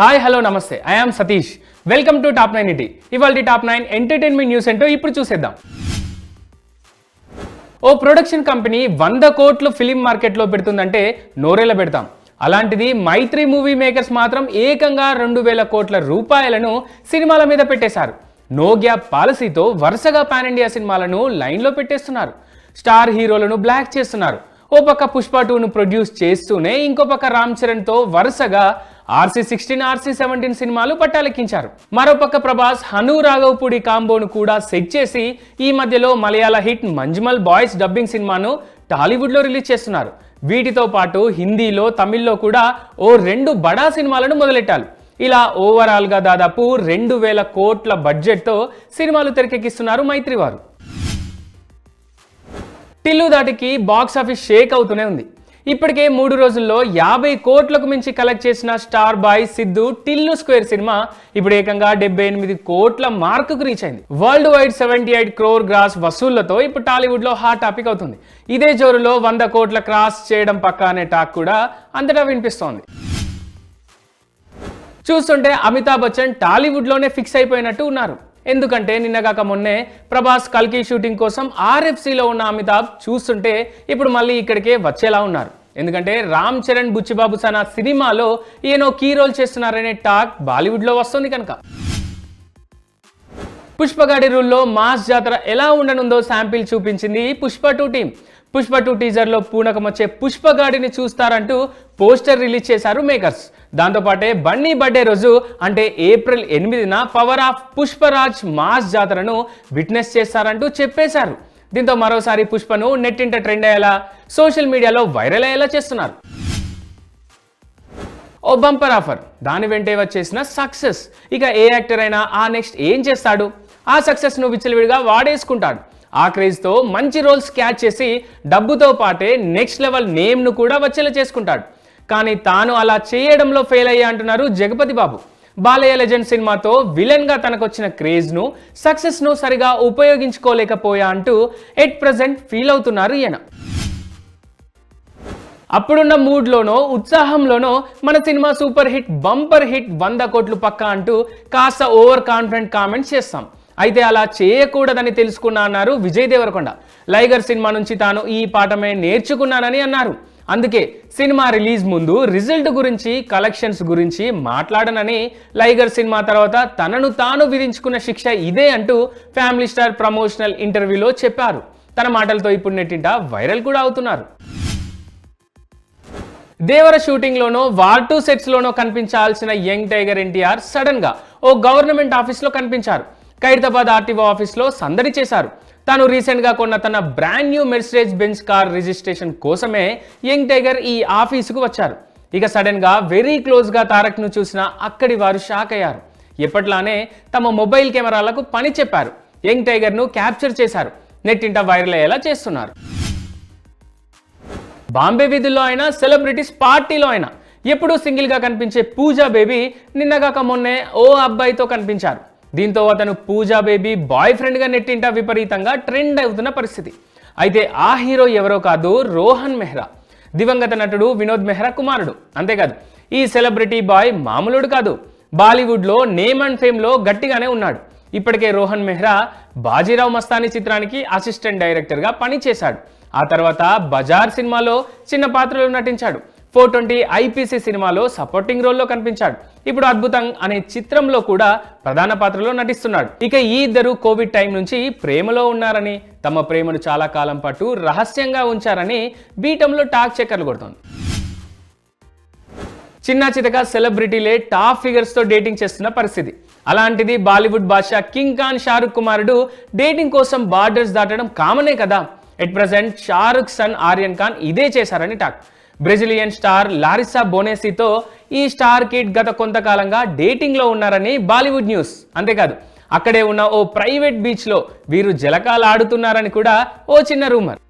Hi hello namaste. I am Satish. Welcome to top nine ET ఇవాళ top nine entertainment news ఏంటో ఇప్పుడు చూసేద్దాం. ఓ production company వంద కోట్లు ఫిలిం మార్కెట్లో పెడుతుందంటే నోరేలా పెడతాం. అలాంటిది మైత్రి మూవీ మేకర్స్ మాత్రం ఏకంగా రెండు వేల కోట్ల రూపాయలను సినిమాల మీద పెట్టేశారు. నో గ్యాప్ పాలసీతో వరుసగా పాన్ ఇండియా సినిమాలను లైన్లో పెట్టేస్తున్నారు. స్టార్ హీరోలను బ్లాక్ చేస్తున్నారు. ఓ పక్క పుష్ప టూను ప్రొడ్యూస్ చేస్తూనే ఇంకో పక్క రామ్ చరణ్తో వరుసగా ఆర్సీ సిక్స్టీన్ ఆర్సీ సెవెంటీన్ సినిమాలు పట్టాలెక్కించారు. మరోపక్క ప్రభాస్ హను రాఘవపూడి కాంబోను కూడా సెట్ చేసి ఈ మధ్యలో Malayala hit Manjummel boys dubbing సినిమాను టాలీవుడ్లో రిలీజ్ చేస్తున్నారు. వీటితో పాటు హిందీలో తమిళ్ళో కూడా ఓ రెండు బడా సినిమాలను మొదలెట్టారు. ఇలా ఓవరాల్గా దాదాపు రెండు వేల కోట్ల బడ్జెట్తో సినిమాలు తెరకెక్కిస్తున్నారు మైత్రి వారు టిల్లు దాటికి బాక్స్ ఆఫీస్ షేక్ అవుతూనే ఉంది. ఇప్పటికే మూడు రోజుల్లో యాభై కోట్లకు మించి కలెక్ట్ చేసిన star boy Siddhu Tillu square cinema ఇప్పుడు ఏకంగా డెబ్బై ఎనిమిది కోట్ల మార్కుకు రీచ్ అయింది. World wide seventy eight crore gross వసూళ్ళతో ఇప్పుడు టాలీవుడ్లో హాట్ టాపిక్ అవుతుంది. ఇదే జోరులో వంద కోట్ల క్రాస్ చేయడం పక్క అనే టాక్ కూడా అంతటా వినిపిస్తోంది. చూస్తుంటే అమితాబ్ బచ్చన్ టాలీవుడ్లోనే ఫిక్స్ అయిపోయినట్టు ఉన్నారు. ఎందుకంటే నిన్నగాక మొన్నే ప్రభాస్ కల్కి షూటింగ్ కోసం ఆర్ఎఫ్సిలో ఉన్న అమితాబ్ చూస్తుంటే ఇప్పుడు మళ్ళీ ఇక్కడికే వచ్చేలా ఉన్నారు. ఎందుకంటే రామ్ చరణ్ బుచ్చిబాబు సనా సినిమాలో ఈయనో కీ రోల్ చేస్తున్నారనే టాక్ బాలీవుడ్లో వస్తుంది కనుక. పుష్పగాడి రూల్లో మాస్ జాతర ఎలా ఉండనుందో శాంపిల్ చూపించింది Pushpa two team. Pushpa two టీజర్లో పూనకం వచ్చే పుష్పగాడిని చూస్తారంటూ పోస్టర్ రిలీజ్ చేశారు మేకర్స్. దాంతోపాటే బన్నీ బర్త్డే రోజు అంటే ఏప్రిల్ ఎనిమిదిన పవర్ ఆఫ్ పుష్పరాజ్ మాస్ జాతరను విట్నెస్ చేస్తారంటూ చెప్పేశారు. దీంతో మరోసారి పుష్పను నెట్టింట ట్రెండ్ అయ్యేలా సోషల్ మీడియాలో వైరల్ అయ్యేలా చేస్తున్నారు. ఓ బంపర్ ఆఫర్. దాని వెంటే వచ్చేసిన సక్సెస్. ఇక ఏ యాక్టర్ అయినా ఆ నెక్స్ట్ ఏం చేస్తాడు? ఆ సక్సెస్ను విచ్చలవిడిగా వాడేసుకుంటాడు. ఆ క్రేజ్తో మంచి రోల్స్ క్యాచ్ చేసి డబ్బుతో పాటే నెక్స్ట్ లెవెల్ నేమ్ను కూడా వచ్చేలా చేసుకుంటాడు. కానీ తాను అలా చేయడంలో ఫెయిల్ అయ్యా అంటున్నారు జగపతి బాబు. బాలయ్య లెజెండ్ సినిమాతో విలన్గా తనకొచ్చిన క్రేజ్ను సక్సెస్ను సరిగా ఉపయోగించుకోలేకపోయా అంటూ ఎట్ ప్రజెంట్ ఫీల్ అవుతున్నారు ఈయన. అప్పుడున్న మూడ్లోనో ఉత్సాహంలోనో మన cinema super hit bumper hit వంద కోట్లు పక్క అంటూ కాస్త ఓవర్ కాన్ఫిడెంట్ కామెంట్స్ చేస్తాం. అయితే అలా చేయకూడదని తెలుసుకున్నా అన్నారు విజయ్ దేవరకొండ. లైగర్ సినిమా నుంచి తాను ఈ పాఠమే నేర్చుకున్నానని అన్నారు. అందుకే సినిమా రిలీజ్ ముందు రిజల్ట్ గురించి కలెక్షన్స్ గురించి మాట్లాడనని లైగర్ సినిమా తర్వాత తనను తాను విధించుకున్న శిక్ష ఇదే అంటూ ఫ్యామిలీ స్టార్ ప్రమోషనల్ ఇంటర్వ్యూలో చెప్పారు. తన మాటలతో ఇప్పుడు నెట్టింట వైరల్ కూడా అవుతున్నారు. దేవర షూటింగ్లోనో వార్ టూ సెట్స్లోనో కనిపించాల్సిన యంగ్ టైగర్ ఎన్టీఆర్ సడన్గా ఓ గవర్నమెంట్ ఆఫీస్లో కనిపించారు. ఖైరతాబాద్ ఆర్టీఓ ఆఫీస్లో సందడి చేశారు. తాను రీసెంట్గా కొన్న తన brand new Mercedes Benz car registration కోసమే యంగ్ టైగర్ ఈ ఆఫీసుకు వచ్చారు. ఇక సడన్గా వెరీ క్లోజ్గా తారక్ను చూసిన అక్కడి వారు షాక్ అయ్యారు. ఎప్పట్లానే తమ మొబైల్ కెమెరాలకు పని చెప్పారు. యంగ్ టైగర్ను క్యాప్చర్ చేశారు. నెట్టింట వైరల్ అయ్యేలా చేస్తున్నారు. బాంబే వీధుల్లో అయినా సెలబ్రిటీస్ పార్టీలో అయినా ఎప్పుడూ సింగిల్గా కనిపించే పూజా బేబీ నిన్నగాక మొన్నే ఓ అబ్బాయితో కనిపించారు. దీంతో అతను పూజా బేబీ బాయ్ ఫ్రెండ్గా నెట్టింట విపరీతంగా ట్రెండ్ అవుతున్న పరిస్థితి. అయితే ఆ హీరో ఎవరో కాదు రోహన్ మెహ్రా. దివంగత నటుడు వినోద్ మెహ్రా కుమారుడు. అంతేకాదు ఈ సెలబ్రిటీ బాయ్ మామూలుడు కాదు. బాలీవుడ్లో నేమ్ అండ్ ఫేమ్లో గట్టిగానే ఉన్నాడు. ఇప్పటికే రోహన్ మెహ్రా బాజీరావు మస్తానీ చిత్రానికి అసిస్టెంట్ డైరెక్టర్గా పనిచేశాడు. ఆ తర్వాత బజార్ సినిమాలో చిన్న పాత్రలో నటించాడు. ఫోర్ ట్వంటీ ఐపీసీ సినిమాలో సపోర్టింగ్ రోల్లో కనిపించాడు. ఇప్పుడు అద్భుతం అనే చిత్రంలో కూడా ప్రధాన పాత్రలో నటిస్తున్నాడు. ఇక ఈ ఇద్దరు కోవిడ్ టైం నుంచి ప్రేమలో ఉన్నారని తమ ప్రేమను చాలా కాలం పాటు రహస్యంగా ఉంచారని బీటంలో టాక్ చక్కర్లు కొడుతోంది. చిన్న చితక సెలబ్రిటీలే టాప్ ఫిగర్స్తో డేటింగ్ చేస్తున్న పరిస్థితి. అలాంటిది బాలీవుడ్ బాద్షా కింగ్ ఖాన్ షారుఖ్ కుమారుడు డేటింగ్ కోసం బార్డర్స్ దాటడం కామనే కదా. At present Shahrukh son Aryan Khan ఇదే చేశారని టాక్. బ్రెజిలియన్ స్టార్ లారిసా బోనేసితో ఈ స్టార్ కిడ్ గత కొంతకాలంగా డేటింగ్లో ఉన్నారని బాలీవుడ్ న్యూస్. అంతేకాదు అక్కడే ఉన్న ఓ ప్రైవేట్ బీచ్లో వీరు జలకాలు ఆడుతున్నారని కూడా ఓ చిన్న రూమర్.